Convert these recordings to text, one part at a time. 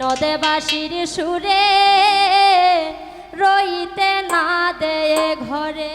নদেবাসীর সুরে রইতে না দেয় ঘরে।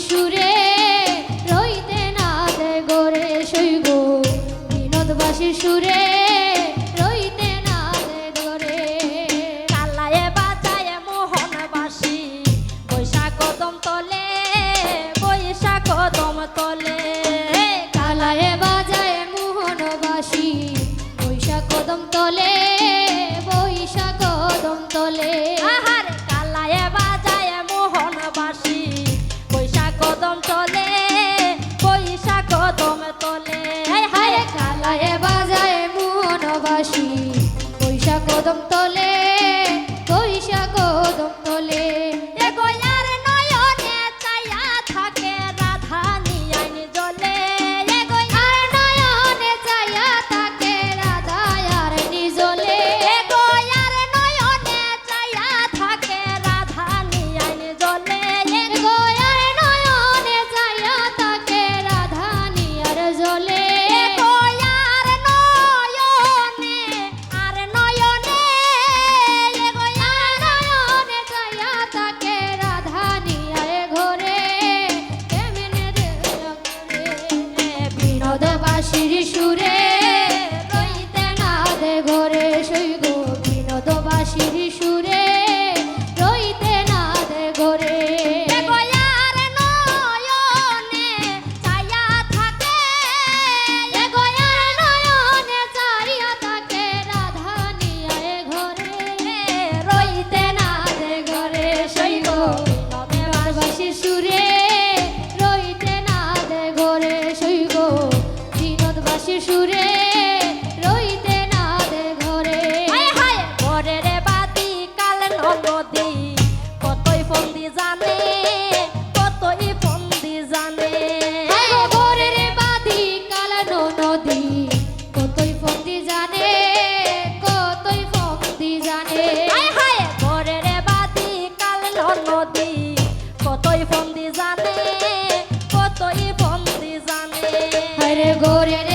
সুরে রইতে না দে গরে সৈব বিনোদবাসী সুরে Shishu gore re